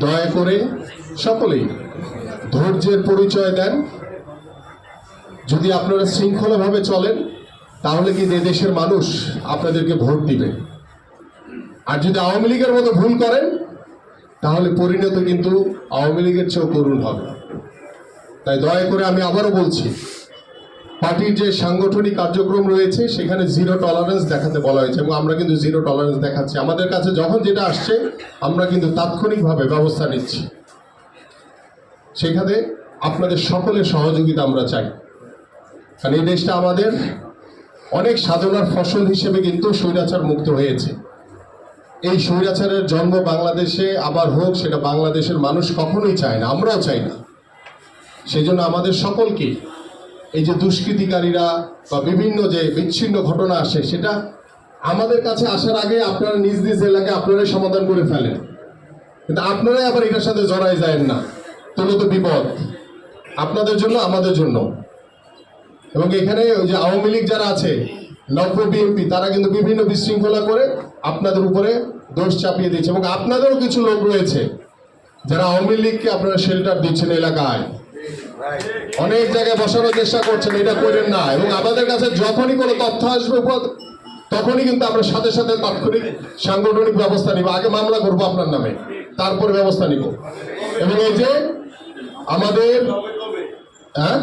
দয়া করে সকলেই ধৈর্যের পরিচয় দেন। যদি আপনারা শৃঙ্খলাভাবে চলেন, তাহলে কি এ দেশের মানুষ আপনাদেরকে ভোট দিবে? আর যদি আওয়ামী লীগের মতো ভুল করেন, তাহলে পরিণত কিন্তু আওয়ামী লীগের চেয়েও করুণ হবে। তাই দয়া করে আমি আবারও বলছি পার্টির যে সাংগঠনিক কার্যক্রম রয়েছে, সেখানে জিরো টলারেন্স দেখাতে বলা হয়েছে এবং আমরা কিন্তু জিরো টলারেন্স দেখাচ্ছি। আমাদের কাছে যখন যেটা আসছে, আমরা কিন্তু তাৎক্ষণিকভাবে ব্যবস্থা নিচ্ছি। সেখানে আপনাদের সকলের সহযোগিতা আমরা চাই। কারণ এই দেশটা আমাদের অনেক সাধনার ফসল হিসেবে কিন্তু স্বৈরাচার মুক্ত হয়েছে। এই স্বৈরাচারের জন্ম বাংলাদেশে আবার হোক, সেটা বাংলাদেশের মানুষ কখনোই চায় না, আমরাও চাই না। সেই জন্য আমাদের সকলকে এই যে দুষ্কৃতিকারীরা বা বিভিন্ন যে বিচ্ছিন্ন ঘটনা আসে, সেটা আমাদের কাছে আসার আগে আপনারা নিজ নিজ এলাকায় আপনারাই সমাধান করে ফেলেন। কিন্তু আপনারাই আবার এটার সাথে জড়াই যায় না। তোলো তো বিপদ। আপনাদের জন্য, আমাদের জন্য। এবং এখানে ওই যে আওয়ামী লীগ যারা আছে নব্য বিএনপি, তারা কিন্তু বিভিন্ন বিশৃঙ্খলা করে আপনাদের উপরে দোষ চাপিয়ে দিচ্ছে এবং আপনাদেরও কিছু লোক রয়েছে, যারা আওয়ামী লীগকে আপনারা শেল্টার দিচ্ছেন এলাকায়। অনেক জায়গায় বসানোর চেষ্টা করছেন, এটা করেন না। এবং আমাদের কাছে যখনই কোনো তথ্য আসবে তখনই কিন্তু আমরা সাথে সাথে তাৎক্ষণিক সাংগঠনিক ব্যবস্থা নিব। আগে মামলা করব আপনার নামে, তারপরে ব্যবস্থা নিব। এবং এই যে আমাদের হ্যাঁ?